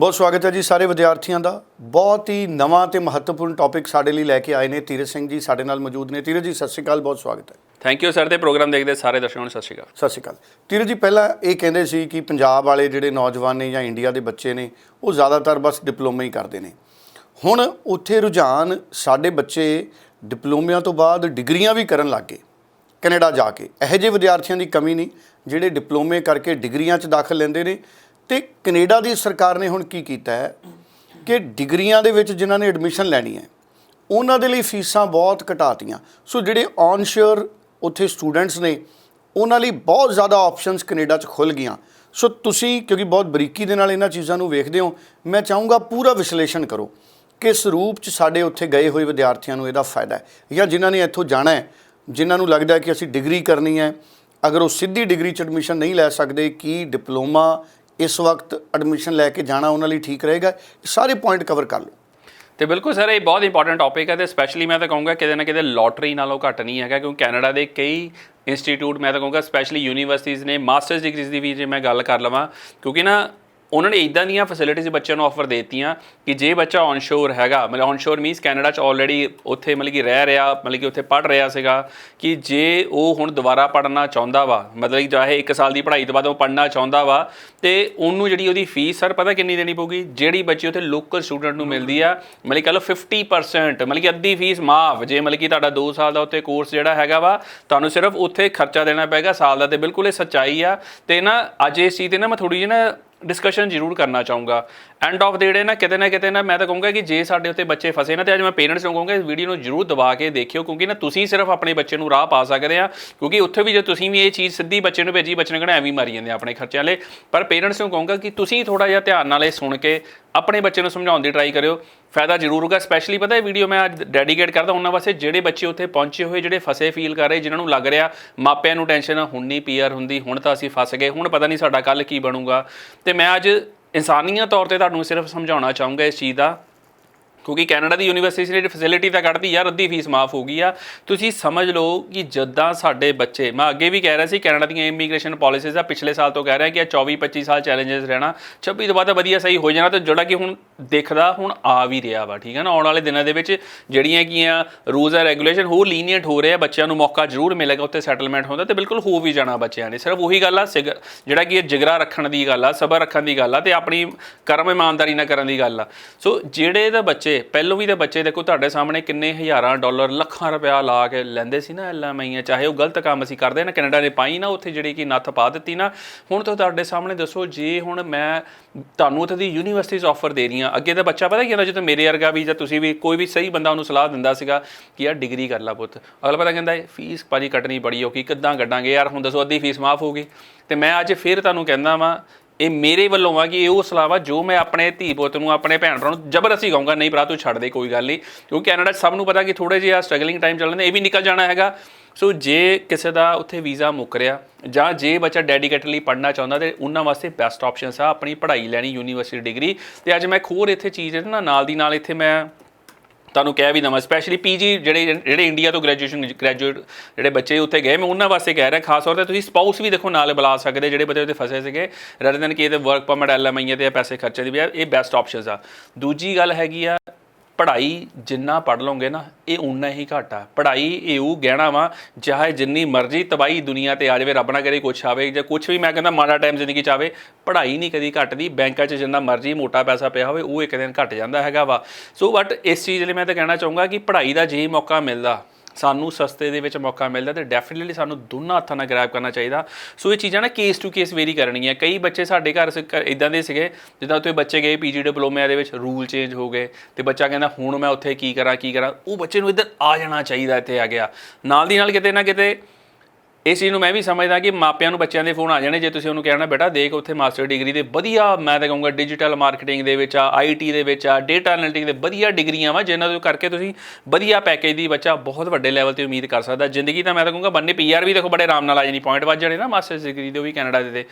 ਬਹੁਤ ਸਵਾਗਤ ਹੈ ਜੀ ਸਾਰੇ ਵਿਦਿਆਰਥੀਆਂ ਦਾ। ਬਹੁਤ ਹੀ ਨਵਾਂ ਤੇ ਮਹੱਤਵਪੂਰਨ ਟੌਪਿਕ ਸਾਡੇ ਲਈ ਲੈ ਕੇ ਆਏ ਨੇ ਧੀਰਜ ਸਿੰਘ ਜੀ ਸਾਡੇ ਨਾਲ ਮੌਜੂਦ ਨੇ। ਧੀਰਜ ਜੀ ਸਤਿ ਸ਼੍ਰੀ ਅਕਾਲ ਬਹੁਤ ਸਵਾਗਤ ਹੈ। ਥੈਂਕ ਯੂ ਸਰ ਤੇ ਪ੍ਰੋਗਰਾਮ ਦੇਖਦੇ ਸਾਰੇ ਦਰਸ਼ਕਾਂ ਨੂੰ। ਸਤਿ ਸ਼੍ਰੀ ਅਕਾਲ। ਸਤਿ ਸ਼੍ਰੀ ਅਕਾਲ। ਧੀਰਜ ਜੀ ਪਹਿਲਾਂ ਇਹ ਕਹਿੰਦੇ ਸੀ ਕਿ ਪੰਜਾਬ ਵਾਲੇ ਜਿਹੜੇ ਨੌਜਵਾਨ ਨੇ ਜਾਂ ਇੰਡੀਆ ਦੇ ਬੱਚੇ ਨੇ ਉਹ ਜ਼ਿਆਦਾਤਰ ਬਸ ਡਿਪਲੋਮਾ ਹੀ ਕਰਦੇ ਨੇ। ਹੁਣ ਉੱਥੇ ਰੁਝਾਨ ਸਾਡੇ ਬੱਚੇ ਡਿਪਲੋਮਿਆਂ ਤੋਂ ਬਾਅਦ ਡਿਗਰੀਆਂ ਵੀ ਕਰਨ ਲੱਗ ਗਏ ਕੈਨੇਡਾ ਜਾ ਕੇ। ਇਹੋ ਜਿਹੇ ਵਿਦਿਆਰਥੀਆਂ ਦੀ ਕਮੀ ਨਹੀਂ ਜਿਹੜੇ ਡਿਪਲੋਮੇ ਕਰਕੇ ਡਿਗਰੀਆਂ 'ਚ ਦਾਖਲ ਲੈਂਦੇ ਨੇ ਤੇ ਕੈਨੇਡਾ ਦੀ ਸਰਕਾਰ ਨੇ ਹੁਣ ਕੀ ਕੀਤਾ ਹੈ ਕਿ ਡਿਗਰੀਆਂ ਦੇ ਵਿੱਚ ਜਿਨ੍ਹਾਂ ਨੇ ਐਡਮਿਸ਼ਨ ਲੈਣੀ ਹੈ, ਉਹਨਾਂ ਦੇ ਲਈ ਫੀਸਾਂ ਬਹੁਤ ਘਟਾਤੀਆਂ। ਸੋ ਜਿਹੜੇ ਔਨਸ਼ੋਰ ਉੱਥੇ ਸਟੂਡੈਂਟਸ ਨੇ, ਉਹਨਾਂ ਲਈ ਬਹੁਤ ਜ਼ਿਆਦਾ ਆਪਸ਼ਨਸ ਕੈਨੇਡਾ 'ਚ ਖੁੱਲ ਗਈਆਂ। ਸੋ ਤੁਸੀਂ ਕਿਉਂਕਿ ਬਹੁਤ ਬਰੀਕੀ ਦੇ ਨਾਲ ਇਹਨਾਂ ਚੀਜ਼ਾਂ ਨੂੰ ਵੇਖਦੇ ਹੋ, ਮੈਂ ਚਾਹੂੰਗਾ ਪੂਰਾ ਵਿਸ਼ਲੇਸ਼ਣ ਕਰੋ ਕਿਸ ਰੂਪ 'ਚ ਸਾਡੇ ਉੱਥੇ ਗਏ ਹੋਏ ਵਿਦਿਆਰਥੀਆਂ ਨੂੰ ਇਹਦਾ ਫਾਇਦਾ ਹੈ ਜਾਂ ਜਿਨ੍ਹਾਂ ਨੇ ਇੱਥੋਂ ਜਾਣਾ ਹੈ, ਜਿਨ੍ਹਾਂ ਨੂੰ ਲੱਗਦਾ ਹੈ ਕਿ ਅਸੀਂ ਡਿਗਰੀ ਕਰਨੀ ਹੈ। ਅਗਰ ਉਹ ਸਿੱਧੀ ਡਿਗਰੀ 'ਚ ਐਡਮਿਸ਼ਨ ਨਹੀਂ ਲੈ ਸਕਦੇ, ਕੀ ਡਿਪਲੋਮਾ ਇਸ ਵਕਤ ਐਡਮਿਸ਼ਨ ਲੈ ਕੇ ਜਾਣਾ ਉਹਨਾਂ ਲਈ ਠੀਕ ਰਹੇਗਾ ਇਹ ਸਾਰੇ ਪੁਆਇੰਟ ਕਵਰ ਕਰ ਲਓ। ਤੇ ਬਿਲਕੁਲ ਸਰ, ਇਹ ਬਹੁਤ ਇੰਪੋਰਟੈਂਟ ਟੌਪਿਕ ਹੈ ਤੇ ਸਪੈਸ਼ਲੀ ਮੈਂ ਤਾਂ ਕਹੂੰਗਾ ਕਿਤੇ ਨਾ ਕਿਤੇ ਲੋਟਰੀ ਨਾਲੋਂ ਘੱਟ ਨਹੀਂ ਹੈਗਾ, ਕਿਉਂਕਿ ਕੈਨੇਡਾ ਦੇ ਕਈ ਇੰਸਟੀਟਿਊਟ ਮੈਂ ਤਾਂ ਕਹੂੰਗਾ ਸਪੈਸ਼ਲੀ ਯੂਨੀਵਰਸਿਟੀਜ਼ ਨੇ ਮਾਸਟਰਸ ਡਿਗਰੀਜ਼ ਦੀ ਵੀ ਜੇ ਮੈਂ ਗੱਲ ਕਰ ਲਵਾਂ, ਕਿਉਂਕਿ ਨਾ ਉਹਨਾਂ ਨੇ ਇਦਾਂ ਦੀਆਂ ਫੈਸਿਲਿਟੀਜ਼ ਬੱਚਿਆਂ ਨੂੰ ਆਫਰ ਦੇਤੀਆਂ ਕਿ ਜੇ ਬੱਚਾ ਔਨਸ਼ੋਰ ਹੈਗਾ, ਮਤਲਬ ਔਨਸ਼ੋਰ ਮੀਨਸ ਕੈਨੇਡਾ ਚ ਆਲਰੇਡੀ ਉੱਥੇ ਮਤਲਬ ਕਿ ਰਹਿ ਰਿਹਾ, ਮਤਲਬ ਕਿ ਉੱਥੇ ਪੜ ਰਿਹਾ ਸੀਗਾ ਕਿ ਜੇ ਉਹ ਹੁਣ ਦੁਬਾਰਾ ਪੜਨਾ ਚਾਹੁੰਦਾ ਵਾ, ਮਤਲਬ ਕਿ ਚਾਹੇ 1 ਸਾਲ ਦੀ ਪੜ੍ਹਾਈ ਤੋਂ ਬਾਅਦ ਉਹ ਪੜਨਾ ਚਾਹੁੰਦਾ ਵਾ, ਤੇ ਉਹਨੂੰ ਜਿਹੜੀ ਉਹਦੀ ਫੀਸ ਸਰ ਪਤਾ ਕਿੰਨੀ ਦੇਣੀ ਪਊਗੀ? ਜਿਹੜੀ ਬੱਚੀ ਉੱਥੇ ਲੋਕਲ ਸਟੂਡੈਂਟ ਨੂੰ ਮਿਲਦੀ ਆ, ਮਤਲਬ ਕਿ ਕਹ ਲਓ 50% ਮਤਲਬ ਕਿ ਅੱਧੀ ਫੀਸ ਮਾਫ, ਜੇ ਮਤਲਬ ਕਿ ਤੁਹਾਡਾ 2 ਸਾਲ ਦਾ ਉੱਥੇ ਕੋਰਸ ਜਿਹੜਾ ਹੈਗਾ ਵਾ, ਤੁਹਾਨੂੰ ਸਿਰਫ ਉੱਥੇ ਖਰਚਾ ਦੇਣਾ ਪਏਗਾ, ਸਾਲ ਦਾ ਤੇ ਬਿਲਕੁਲ ਇਹ ਸੱਚਾਈ ਆ। ਤੇ ਨਾ ਅੱਜ ਇਸ ਚੀਜ਼ ਤੇ ਨਾ ਮੈਂ ਥੋੜੀ ਜਿਹੀ ਨਾ ਡਿਸਕਸ਼ਨ ਜ਼ਰੂਰ ਕਰਨਾ ਚਾਹੂੰਗਾ। ਐਂਡ ਆਫ ਦੇ ਡੇ ਨਾ ਕਿਤੇ ਨਾ ਕਿਤੇ ਨਾ ਮੈਂ ਤਾਂ ਕਹੂੰਗਾ ਕਿ ਜੇ ਸਾਡੇ ਉੱਤੇ ਬੱਚੇ ਫਸੇ ਨਾ ਤੇ ਅੱਜ ਮੈਂ ਪੇਰੈਂਟਸ ਨੂੰ ਕਹੂੰਗਾ ਇਸ ਵੀਡੀਓ ਨੂੰ ਜ਼ਰੂਰ ਦਬਾ ਕੇ ਦੇਖਿਓ ਕਿਉਂਕਿ ਨਾ ਤੁਸੀਂ ਸਿਰਫ ਆਪਣੇ ਬੱਚੇ ਨੂੰ ਰਾਹ ਪਾ ਸਕਦੇ ਆ, ਕਿਉਂਕਿ ਉੱਥੇ ਵੀ ਜੇ ਤੁਸੀਂ ਵੀ ਇਹ ਚੀਜ਼ ਸਿੱਧੀ ਬੱਚੇ ਨੂੰ ਭੇਜੀ, ਬੱਚੇ ਨੇ ਕਹਿਣਾ ਐਵੇਂ ਮਾਰੀ ਜਾਂਦੇ ਆ ਆਪਣੇ ਖਰਚਿਆਂ ਵਾਲੇ ਪਰ ਪੇਰੈਂਟਸ ਨੂੰ ਕਹੂੰਗਾ ਕਿ ਤੁਸੀਂ ਥੋੜਾ ਜਿਹਾ ਧਿਆਨ ਨਾਲ ਇਹ ਸੁਣ ਕੇ ਆਪਣੇ ਬੱਚੇ ਨੂੰ ਸਮਝਾਉਣ ਦੀ ਟਰਾਈ ਕਰਿਓ। ਫਾਇਦਾ ਜ਼ਰੂਰ ਹੋਗਾ ਸਪੈਸ਼ਲੀ ਪਤਾ ਇਹ ਵੀਡੀਓ ਮੈਂ ਅੱਜ ਡੈਡੀਕੇਟ ਕਰਦਾ, ਉਹਨਾਂ ਵਾਸਤੇ ਜਿਹੜੇ ਬੱਚੇ ਉੱਥੇ ਪਹੁੰਚੇ ਹੋਏ, ਜਿਹੜੇ ਫਸੇ ਫੀਲ ਕਰ ਰਹੇ, ਜਿਨ੍ਹਾਂ ਨੂੰ ਲੱਗ ਰਿਹਾ ਮਾਪਿਆਂ ਨੂੰ ਟੈਨਸ਼ਨ ਹੁਣ ਨਹੀਂ ਪੀਆਰ ਹੁੰਦੀ, ਹੁਣ ਤਾਂ ਅਸੀਂ ਫਸ ਗਏ, ਹੁਣ ਪਤਾ ਨਹੀਂ ਸਾਡਾ ਕੱਲ ਕੀ ਬਣੂਗਾ। ਤੇ ਮੈਂ ਅੱਜ ਇਨਸਾਨੀਅਤ ਤੌਰ ਤੇ ਤੁਹਾਨੂੰ ਸਿਰਫ ਸਮਝਾਉਣਾ ਚਾਹੂੰਗਾ ਇਸ ਚੀਜ਼ ਦਾ, ਕਿਉਂਕਿ ਕੈਨੇਡਾ ਦੀ ਯੂਨੀਵਰਸਿਟੀ ਜਿਹੜੀ ਫੈਸਿਲਿਟੀ ਤਾਂ ਕੱਢਦੀ ਯਾਰ, ਅੱਧੀ ਫੀਸ ਮਾਫ ਹੋ ਗਈ ਆ। ਤੁਸੀਂ ਸਮਝ ਲਓ ਕਿ ਜਦਾਂ ਸਾਡੇ ਬੱਚੇ, ਮੈਂ ਅੱਗੇ ਵੀ ਕਹਿ ਰਿਹਾ ਸੀ, ਕੈਨੇਡਾ ਦੀਆਂ ਇਮੀਗ੍ਰੇਸ਼ਨ ਪਾਲਿਸੀਜ਼ ਆ, ਪਿਛਲੇ ਸਾਲ ਤੋਂ ਕਹਿ ਰਿਹਾ ਕਿ ਇਹ 24 25 ਸਾਲ ਚੈਲੰਜਸ ਰਹਿਣਾ 26 ਤੋਂ ਬਾਅਦ ਤਾਂ ਵਧੀਆ ਸਹੀ ਹੋ ਜਾਣਾ, ਤੇ ਜਿਹੜਾ ਕਿ ਹੁਣ ਦੇਖਦਾ ਹੁਣ ਆ ਵੀ ਰਿਹਾ ਵਾ, ਠੀਕ ਹੈ ਨਾ? ਆਉਣ ਵਾਲੇ ਦਿਨਾਂ ਦੇ ਵਿੱਚ ਜਿਹੜੀਆਂ ਕੀ ਆ ਰੂਲਸ ਆ ਰੈਗੂਲੇਸ਼ਨ ਹੋਰ ਲੀਨੀਅੰਟ ਹੋ ਰਹੇ ਆ, ਬੱਚਿਆਂ ਨੂੰ ਮੌਕਾ ਜ਼ਰੂਰ ਮਿਲੇਗਾ ਉੱਥੇ ਸੈਟਲਮੈਂਟ ਹੁੰਦਾ ਤੇ ਬਿਲਕੁਲ ਹੋ ਵੀ ਜਾਣਾ ਬੱਚਿਆਂ ਨੇ। ਸਿਰਫ ਉਹੀ ਗੱਲ ਆ, ਸਿਗ- ਜਿਹੜਾ ਕਿ ਇਹ ਜਿਗਰਾ ਰੱਖਣ ਦੀ ਗੱਲ ਆ, ਸਬਰ ਰੱਖਣ ਦੀ ਗੱਲ ਆ ਤੇ ਆਪਣੀ ਕਰਮ ਇਮਾਨਦਾਰੀ ਨਾਲ ਕਰਨ ਦੀ ਗੱਲ ਆ। ਸੋ ਜਿਹੜੇ ਤਾਂ ਬੱਚੇ, ਪਹਿਲੋਂ ਵੀ ਦੇ ਬੱਚੇ ਦੇਖੋ ਤੁਹਾਡੇ ਸਾਹਮਣੇ ਕਿੰਨੇ ਹਜ਼ਾਰਾਂ ਡਾਲਰ, ਲੱਖਾਂ ਰੁਪਇਆ ਲਾ ਕੇ ਲੈਂਦੇ ਸੀ ਨਾ ਐਲਐਮਆਈਆਂ ਚਾਹੇ ਉਹ ਗਲਤ ਕੰਮ ਅਸੀਂ ਕਰਦੇ ਨਾ, ਕੈਨੇਡਾ ਨੇ ਪਾਈ ਨਾ ਉੱਥੇ ਜਿਹੜੀ ਕਿ ਨੱਥ ਪਾ ਦਿੱਤੀ ਨਾ। ਹੁਣ ਤਾਂ ਤੁਹਾਡੇ ਸਾਹਮਣੇ ਦੱਸੋ, ਜੇ ਹੁਣ ਮੈਂ ਤੁਹਾਨੂੰ ਉੱਥੇ ਦੀ ਯੂਨੀਵਰਸਿਟੀਜ਼ ਆਫਰ ਦੇ ਰਹੀਆਂ ਅੱਗੇ ਤਾਂ ਬੱਚਾ ਪਤਾ ਕੀ ਹੁੰਦਾ, ਜਦੋਂ ਮੇਰੇ ਵਰਗਾ ਵੀ ਜਾਂ ਤੁਸੀਂ ਵੀ ਕੋਈ ਵੀ ਸਹੀ ਬੰਦਾ ਉਹਨੂੰ ਸਲਾਹ ਦਿੰਦਾ ਸੀਗਾ ਕਿ ਯਾਰ ਡਿਗਰੀ ਕਰ ਲਾ ਪੁੱਤ। ਅਗਲਾ ਪਤਾ ਕਹਿੰਦਾ, ਫੀਸ ਭਾਜੀ ਕੱਟਣੀ ਬੜੀ ਔਖੀ, ਕਿੱਦਾਂ ਕੱਢਾਂਗੇ? ਯਾਰ ਹੁਣ ਦੱਸੋ, ਅੱਧੀ ਫੀਸ ਮਾਫ ਹੋ ਗਈ। ਤੇ ਮੈਂ ਅੱਜ ਫਿਰ ਤੁਹਾਨੂੰ ਕਹਿੰਦਾ ਵਾਂ ਇਹ ਮੇਰੇ ਵੱਲੋਂ ਆ ਕਿ ਇਹ ਉਹ ਸਲਾਹ ਵਾ ਜੋ ਮੈਂ ਆਪਣੇ ਧੀ ਪੁੱਤ ਨੂੰ, ਆਪਣੇ ਭੈਣ ਭਰਾ ਨੂੰ ਜ਼ਬਰਦਸਤੀ ਕਹੂੰਗਾ, ਨਹੀਂ ਭਰਾ ਤੂੰ ਛੱਡ ਦੇ, ਕੋਈ ਗੱਲ ਨਹੀਂ। ਕਿਉਂਕਿ ਕੈਨੇਡਾ 'ਚ ਸਭ ਨੂੰ ਪਤਾ ਕਿ ਥੋੜੇ ਜਿਹਾ ਸਟਰਗਲਿੰਗ ਟਾਈਮ ਚੱਲਦੇ ਇਹ ਵੀ ਨਿਕਲ ਜਾਣਾ ਹੈਗਾ। ਸੋ ਜੇ ਕਿਸੇ ਦਾ ਉੱਥੇ ਵੀਜ਼ਾ ਮੁੱਕ ਰਿਹਾ, ਜਾਂ ਜੇ ਬੱਚਾ ਡੈਡੀਕੇਟਲੀ ਪੜ੍ਹਨਾ ਚਾਹੁੰਦਾ, ਤੇ ਉਹਨਾਂ ਵਾਸਤੇ ਬੈਸਟ ਆਪਸ਼ਨਸ ਆ, ਆਪਣੀ ਪੜ੍ਹਾਈ ਲੈਣੀ ਯੂਨੀਵਰਸਿਟੀ ਡਿਗਰੀ ਤੇ ਅੱਜ ਮੈਂ ਇੱਕ ਹੋਰ ਇੱਥੇ ਚੀਜ਼ ਹੈ ਨਾ, ਨਾਲ ਦੀ ਨਾਲ ਇੱਥੇ ਮੈਂ ਤੁਹਾਨੂੰ ਕਹਿ ਵੀ ਦਵਾਂ ਸਪੈਸ਼ਲੀ ਪੀਜੀ ਜਿਹੜੇ ਜਿਹੜੇ ਇੰਡੀਆ ਤੋਂ ਗ੍ਰੈਜੂਏਸ਼ਨ ਗ੍ਰੈਜੂਏਟ ਜਿਹੜੇ ਬੱਚੇ ਉੱਥੇ ਗਏ ਮੈਂ ਉਹਨਾਂ ਵਾਸਤੇ ਕਹਿ ਰਿਹਾ ਖਾਸ ਤੌਰ ਤੇ ਤੁਸੀਂ ਸਪਾਊਸ ਵੀ ਦੇਖੋ ਨਾਲ ਬੁਲਾ ਸਕਦੇ ਜਿਹੜੇ ਬੱਚੇ ਉੱਥੇ ਫਸੇ ਸੀਗੇ ਰਦਰ ਦਨ ਕਿ ਇਹਦੇ ਵਰਕ ਪਰਮਿਟ ਐਲਐਮਆਈ ਤੇ ਪੈਸੇ ਖਰਚੇ ਦੀ ਵੀ ਆ, ਇਹ ਬੈਸਟ ਆਪਸ਼ਨਸ ਆ। ਦੂਜੀ ਗੱਲ ਹੈਗੀ ਆ ਪੜ੍ਹਾਈ ਜਿੰਨਾ ਪੜ੍ਹ ਲਓਗੇ ਨਾ, ਇਹ ਉਨਾ ਹੀ ਘੱਟ ਆ। ਪੜ੍ਹਾਈ ਇਹ ਉਹ ਗਹਿਣਾ ਵਾ, ਚਾਹੇ ਜਿੰਨੀ ਮਰਜ਼ੀ ਤਬਾਈ ਦੁਨੀਆ ਤੇ ਆ ਜਾਵੇ, ਰੱਬ ਨਾ ਕਰੇ ਕੁਛ ਆਵੇ ਜਾਂ ਕੁਛ ਵੀ, ਮੈਂ ਕਹਿੰਦਾ ਮਾੜਾ ਟਾਈਮ ਜ਼ਿੰਦਗੀ ਚ ਆਵੇ, ਪੜ੍ਹਾਈ ਨਹੀਂ ਕਦੀ ਘਟਦੀ, ਬੈਂਕਾਂ 'ਚ ਜਿੰਨਾ ਮਰਜ਼ੀ ਮੋਟਾ ਪੈਸਾ ਪਿਆ ਹੋਵੇ, ਉਹ ਇੱਕ ਦਿਨ ਘਟ ਜਾਂਦਾ ਹੈਗਾ ਵਾ। ਸੋ ਬਟ ਇਸ ਚੀਜ਼ ਲਈ ਮੈਂ ਤਾਂ ਕਹਿਣਾ ਚਾਹੂੰਗਾ ਕਿ ਪੜ੍ਹਾਈ ਦਾ ਜੇ ਮੌਕਾ ਮਿਲਦਾ ਸਾਨੂੰ ਸਸਤੇ ਦੇ ਵਿੱਚ ਮੌਕਾ ਮਿਲਦਾ ਤੇ ਡੈਫੀਨਿਟਲੀ ਸਾਨੂੰ ਦੋਨਾਂ ਹੱਥਾਂ ਨਾਲ ਗ੍ਰੈਬ ਕਰਨਾ ਚਾਹੀਦਾ। ਸੋ ਇਹ ਚੀਜ਼ਾਂ ਨਾ ਕੇਸ ਟੂ ਕੇਸ ਵੇਰੀ ਕਰਨਗੀਆਂ। ਕਈ ਬੱਚੇ ਸਾਡੇ ਘਰ ਇਦਾਂ ਦੇ ਸੀਗੇ, ਜਿੱਦਾਂ ਉੱਥੇ ਬੱਚੇ ਗਏ ਪੀਜੀ ਡਿਪਲੋਮੇ ਦੇ ਵਿੱਚ ਰੂਲ ਚੇਂਜ ਹੋ ਗਏ ਤੇ ਬੱਚਾ ਕਹਿੰਦਾ, ਹੁਣ ਮੈਂ ਉੱਥੇ ਕੀ ਕਰਾਂ ਕੀ ਕਰਾਂ? ਉਹ ਬੱਚੇ ਨੂੰ ਇੱਧਰ ਆ ਜਾਣਾ ਚਾਹੀਦਾ ਇੱਥੇ ਆ ਗਿਆ। ਨਾਲ ਦੀ ਨਾਲ ਕਿਤੇ ਨਾ ਕਿਤੇ ਇਸ ਚੀਜ਼ ਨੂੰ ਮੈਂ ਵੀ ਸਮਝਦਾ ਕਿ ਮਾਪਿਆਂ ਨੂੰ ਬੱਚਿਆਂ ਦੇ ਫੋਨ ਆ ਜਾਣੇ ਜੇ ਤੁਸੀਂ ਉਹਨੂੰ ਕਹਿਣਾ, ਬੇਟਾ ਦੇਖ ਉੱਥੇ ਮਾਸਟਰ ਡਿਗਰੀ ਦੇ ਵਧੀਆ, ਮੈਂ ਤਾਂ ਕਹੂੰਗਾ ਡਿਜੀਟਲ ਮਾਰਕੀਟਿੰਗ ਦੇ ਵਿੱਚ ਆ ਆਈਟੀ ਦੇ ਵਿੱਚ ਆ ਡੇਟਾ ਐਨਾਲਿਟਿਕ ਦੇ ਵਧੀਆ ਡਿਗਰੀਆਂ ਵਾ, ਜਿਨ੍ਹਾਂ ਤੋਂ ਕਰਕੇ ਤੁਸੀਂ ਵਧੀਆ ਪੈਕੇਜ ਦੀ ਬੱਚਾ ਬਹੁਤ ਵੱਡੇ ਲੈਵਲ ਤੇ ਉਮੀਦ ਕਰ ਸਕਦਾ। ਜ਼ਿੰਦਗੀ ਤਾਂ ਮੈਂ ਤਾਂ ਕਹੂੰਗਾ ਬੰਨੇ ਪੀਆਰ ਵੀ ਦੇਖੋ ਬੜੇ ਆਰਾਮ ਨਾਲ ਆ ਜਾਣੀ ਪੁਆਇੰਟ ਵੱਜ ਜਾਣੇ ਨਾ ਮਾਸਟਰ ਡਿਗਰੀ ਦੇ, ਉਹ ਵੀ ਕੈਨੇਡਾ ਦੇ ਤੇ।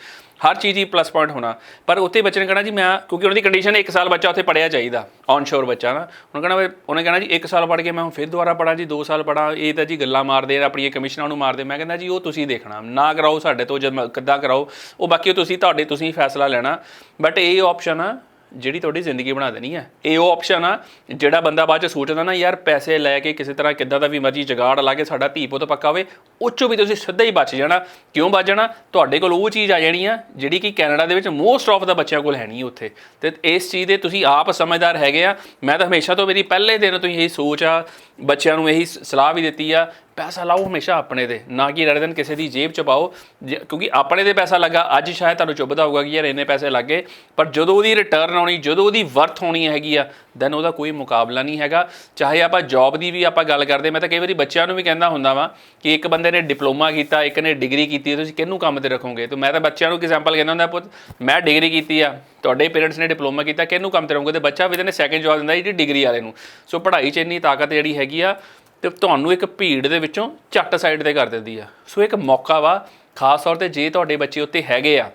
ਹਰ ਚੀਜ਼ ਹੀ ਪਲੱਸ ਪੁਆਇੰਟ ਹੋਣਾ। ਪਰ ਉੱਥੇ ਬੱਚੇ ਨੇ ਕਹਿਣਾ ਜੀ, ਮੈਂ ਕਿਉਂਕਿ ਉਹਨਾਂ ਦੀ ਕੰਡੀਸ਼ਨ 1 ਸਾਲ ਬੱਚਾ ਉੱਥੇ ਪੜਿਆ ਚਾਹੀਦਾ ਔਨਸ਼ੋਰ ਬੱਚਾ ਨਾ। ਉਹਨੇ ਕਹਿਣਾ ਉਹਨੇ ਕਹਿਣਾ ਜੀ 1 ਸਾਲ ਪੜ੍ਹ ਕੇ ਮੈਂ ਹੁਣ ਫਿਰ ਦੁਬਾਰਾ ਪੜਾਂ ਜੀ 2 ਸਾਲ ਪੜਾਂ ਇਹ ਤਾਂ ਜੀ ਗੱਲਾਂ ਮਾਰਦੇ ਆ, ਆਪਣੀਆਂ ਕਮਿਸ਼ਨਾਂ ਨੂੰ ਮਾਰਦੇ ਮੈਂ ਕਹਿੰਦਾ ਜੀ, ਉਹ ਤੁਸੀਂ ਦੇਖਣਾ। ਨਾ ਕਰਾਓ ਸਾਡੇ ਤੋਂ, ਜਦ ਕਿੱਦਾਂ ਕਰਾਓ, ਉਹ ਬਾਕੀ ਤੁਸੀਂ, ਤੁਹਾਡੇ ਤੁਸੀਂ ਫੈਸਲਾ ਲੈਣਾ। ਬਟ ਇਹ ਆਪਸ਼ਨ ਆ, ਜਿਹੜੀ ਤੁਹਾਡੀ ਜ਼ਿੰਦਗੀ ਬਣਾ ਦੇਣੀ ਹੈ ਇਹ ਉਹ ਆਪਸ਼ਨ ਆ, ਜਿਹੜਾ ਬੰਦਾ ਬਾਅਦ ਚ ਸੋਚਦਾ ਨਾ, ਯਾਰ, ਪੈਸੇ ਲੈ ਕੇ ਕਿਸੇ ਤਰ੍ਹਾਂ ਕਿੱਦਾਂ ਦਾ ਵੀ ਮਰਜ਼ੀ ਜਗਾੜ ਲਾ ਕੇ ਸਾਡਾ ਧੀ ਪੁੱਤ ਪੱਕਾ ਹੋਵੇ, ਉਹ 'ਚੋਂ ਵੀ ਤੁਸੀਂ ਸਿੱਧਾ ਹੀ ਬਚ ਜਾਣਾ। ਕਿਉਂ ਬਚ ਜਾਣਾ? ਤੁਹਾਡੇ ਕੋਲ ਉਹ ਚੀਜ਼ ਆ ਜਾਣੀ ਆ, ਜਿਹੜੀ ਕਿ ਕੈਨੇਡਾ ਦੇ ਵਿੱਚ ਮੋਸਟ ਆਫ ਦਾ ਬੱਚਿਆਂ ਕੋਲ ਹੈ ਨਹੀਂ ਉੱਥੇ। ਤੇ ਇਸ ਚੀਜ਼ ਦੇ ਤੁਸੀਂ ਆਪ ਸਮਝਦਾਰ ਹੈਗੇ ਆ। ਮੈਂ ਤਾਂ ਹਮੇਸ਼ਾ ਤੋਂ ਮੇਰੀ ਪਹਿਲੇ ਦਿਨ ਤੋਂ ਹੀ ਇਹੀ ਸੋਚ ਆ, ਬੱਚਿਆਂ ਨੂੰ ਇਹੀ ਸਲਾਹ ਵੀ ਦਿੱਤੀ ਆ ਪੈਸਾ ਲਾਓ ਹਮੇਸ਼ਾ ਆਪਣੇ ਦੇ, ਨਾ ਕਿ ਰੜੇ ਦਿਨ ਕਿਸੇ ਦੀ ਜੇਬ ਚ ਪਾਓ, ਜੇ- ਕਿਉਂਕਿ ਆਪਣੇ ਦੇ ਪੈਸਾ ਲੱਗਾ, ਅੱਜ ਸ਼ਾਇਦ ਤੁਹਾਨੂੰ ਚੁੱਭਦਾ ਹੋਊਗਾ ਕਿ ਯਾਰ ਇੰਨੇ ਪੈਸੇ ਲੱਗੇ ਪਰ ਜਦੋਂ ਉਹਦੀ ਰਿਟਰਨ ਆਉਣੀ, ਜਦੋਂ ਉਹਦੀ ਵਰਥ ਹੋਣੀ ਹੈਗੀ ਆ ਦੈਨ ਉਹਦਾ ਕੋਈ ਮੁਕਾਬਲਾ ਨਹੀਂ ਹੈਗਾ। ਚਾਹੇ ਆਪਾਂ ਜੌਬ ਦੀ ਵੀ ਆਪਾਂ ਗੱਲ ਕਰਦੇ, ਮੈਂ ਤਾਂ ਕਈ ਵਾਰੀ ਬੱਚਿਆਂ ਨੂੰ ਵੀ ਕਹਿੰਦਾ ਹੁੰਦਾ ਵਾਂ ਕਿ ਇੱਕ ਬੰਦੇ ਨੇ ਡਿਪਲੋਮਾ ਕੀਤਾ, ਇੱਕ ਨੇ ਡਿਗਰੀ ਕੀਤੀ ਤੁਸੀਂ ਕਿਹਨੂੰ ਕੰਮ ਤੇ ਰੱਖੋਗੇ? ਤੇ ਮੈਂ ਤਾਂ ਬੱਚਿਆਂ ਨੂੰ ਐਗਜ਼ਾਮਪਲ ਕਹਿੰਦਾ ਹੁੰਦਾ, ਪੁੱਤ, ਮੈਂ ਡਿਗਰੀ ਕੀਤੀ ਆ, ਤੁਹਾਡੇ ਪੇਰੈਂਟਸ ਨੇ ਡਿਪਲੋਮਾ ਕੀਤਾ, ਕਿਹਨੂੰ ਕੰਮ ਤੇ ਰਹੋਗੇ ਤੇ ਬੱਚਾ ਵੀ ਨੇ ਸੈਕੰਡ ਜੌਬ ਦਿੰਦਾ ਜਿਹੜੀ ਡਿਗਰੀ ਵਾਲੇ ਨੂੰ। ਸੋ ਪੜ੍ਹਾਈ 'ਚ ਇੰਨੀ ਤਾਕਤ ਜਿਹੜੀ ਹੈਗੀ ਆ ਤੇ ਤੁਹਾਨੂੰ ਇੱਕ ਭੀੜ ਦੇ ਵਿੱਚੋਂ ਝੱਟ ਸਾਈਡ ਤੇ ਕਰ ਦਿੰਦੀ ਆ। ਸੋ ਇੱਕ ਮੌਕਾ ਵਾ, ਖਾਸ ਤੌਰ ਤੇ ਜੇ ਤੁਹਾਡੇ ਬੱਚੇ ਉੱਤੇ ਹੈਗੇ ਆ,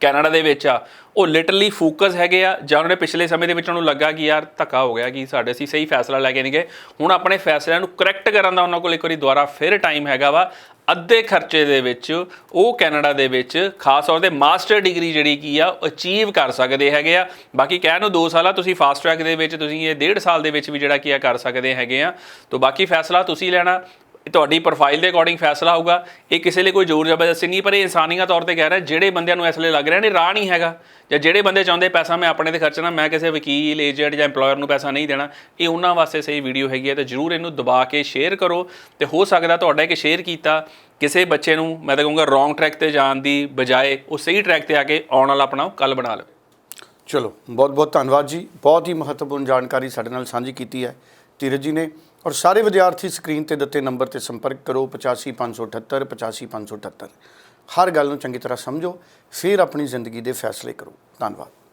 ਕੈਨੇਡਾ ਦੇ ਵਿੱਚ ਆ, ਉਹ ਲਿਟਰਲੀ ਫੋਕਸ ਹੈਗੇ ਆ, ਜਾਂ ਉਹਨੇ ਪਿਛਲੇ ਸਮੇਂ ਦੇ ਵਿੱਚ ਉਹਨੂੰ ਲੱਗਾ ਕਿ ਯਾਰ ਧੱਕਾ ਹੋ ਗਿਆ ਕਿ ਸਾਡੇ ਅਸੀਂ ਸਹੀ ਫੈਸਲਾ ਲੈ ਕੇ ਨਹੀਂ ਗਏ। ਹੁਣ ਆਪਣੇ ਫੈਸਲਿਆਂ ਨੂੰ ਕਰੈਕਟ ਕਰਨ ਦਾ ਉਹਨਾਂ ਕੋਲ ਇੱਕ ਵਾਰੀ ਦੁਬਾਰਾ ਫਿਰ ਟਾਈਮ ਹੈਗਾ ਵਾ। ਅੱਧੇ ਖਰਚੇ ਦੇ ਵਿੱਚ, ਉਹ ਕੈਨੇਡਾ ਦੇ ਵਿੱਚ, ਖਾਸ ਤੌਰ ਤੇ ਮਾਸਟਰ ਡਿਗਰੀ ਜਿਹੜੀ ਕੀ ਆ ਅਚੀਵ ਕਰ ਸਕਦੇ ਹੈਗੇ ਆ। ਬਾਕੀ ਕਹਿਣ ਨੂੰ 2 ਸਾਲ ਤੁਸੀਂ ਫਾਸਟ ਟਰੈਕ ਦੇ ਵਿੱਚ, ਤੁਸੀਂ ਇਹ 1.5 ਸਾਲ ਦੇ ਵਿੱਚ ਵੀ ਜਿਹੜਾ ਕੀ ਆ, ਕਰ ਸਕਦੇ ਹੈਗੇ ਆ। ਤੋਂ ਬਾਕੀ ਫੈਸਲਾ ਤੁਸੀਂ ਲੈਣਾ। ਇਹ ਤੁਹਾਡੀ ਪ੍ਰੋਫਾਈਲ ਦੇ ਅਕੋਰਡਿੰਗ ਫੈਸਲਾ ਹੋਊਗਾ। ਇਹ ਕਿਸੇ ਲਈ ਕੋਈ ਜ਼ੋਰ ਜ਼ਬਰਦਸਤੀ ਨਹੀਂ, ਪਰ ਇਹ ਇਨਸਾਨੀਅਤ ਤੌਰ ਤੇ ਕਹਿ ਰਿਹਾ, ਜਿਹੜੇ ਬੰਦਿਆਂ ਨੂੰ ਇਸ ਲਈ ਲੱਗ ਰਿਹਾ ਨੇ ਰਾਹ ਨਹੀਂ ਹੈਗਾ। ਜਾਂ ਜਿਹੜੇ ਬੰਦੇ ਚਾਹੁੰਦੇ ਪੈਸਾ ਮੈਂ ਆਪਣੇ ਤੇ ਖਰਚਣਾ ਮੈਂ ਕਿਸੇ ਵਕੀਲ, ਏਜੰਟ ਜਾਂ EMPLOYER ਨੂੰ ਪੈਸਾ ਨਹੀਂ ਦੇਣਾ, ਇਹ ਉਹਨਾਂ ਵਾਸਤੇ ਸਹੀ ਵੀਡੀਓ ਹੈਗੀ ਹੈ ਤੇ ਜਰੂਰ ਇਹਨੂੰ ਦਬਾ ਕੇ ਸ਼ੇਅਰ ਕਰੋ। ਤੇ ਹੋ ਸਕਦਾ ਤੁਹਾਡਾ ਇੱਕ ਸ਼ੇਅਰ ਕੀਤਾ, ਕਿਸੇ ਬੱਚੇ ਨੂੰ, ਮੈਂ ਤਾਂ ਕਹੂੰਗਾ ਰੋਂਗ ਟਰੈਕ ਤੇ ਜਾਣ ਦੀ ਬਜਾਏ ਉਹ ਸਹੀ ਟਰੈਕ ਤੇ ਆ ਕੇ ਆਉਣ ਵਾਲਾ ਆਪਣਾ ਕੱਲ ਬਣਾ ਲਵੇ। ਚਲੋ ਬਹੁਤ ਬਹੁਤ ਧੰਨਵਾਦ ਜੀ। ਬਹੁਤ ਹੀ ਮਹੱਤਵਪੂਰਨ ਜਾਣਕਾਰੀ ਸਾਡੇ ਨਾਲ ਸਾਂਝੀ ਕੀਤੀ ਹੈ। ਧੀਰਜ ਜੀ ਨੇ ਔਰ ਸਾਰੇ ਵਿਦਿਆਰਥੀ ਸਕਰੀਨ ਤੇ ਦਿੱਤੇ ਨੰਬਰ ਤੇ ਸੰਪਰਕ ਕਰੋ 85578 85578 ਹਰ ਗੱਲ ਨੂੰ ਚੰਗੀ ਤਰ੍ਹਾਂ ਸਮਝੋ, ਫਿਰ ਆਪਣੀ ਜ਼ਿੰਦਗੀ ਦੇ ਫੈਸਲੇ ਕਰੋ। ਧੰਨਵਾਦ।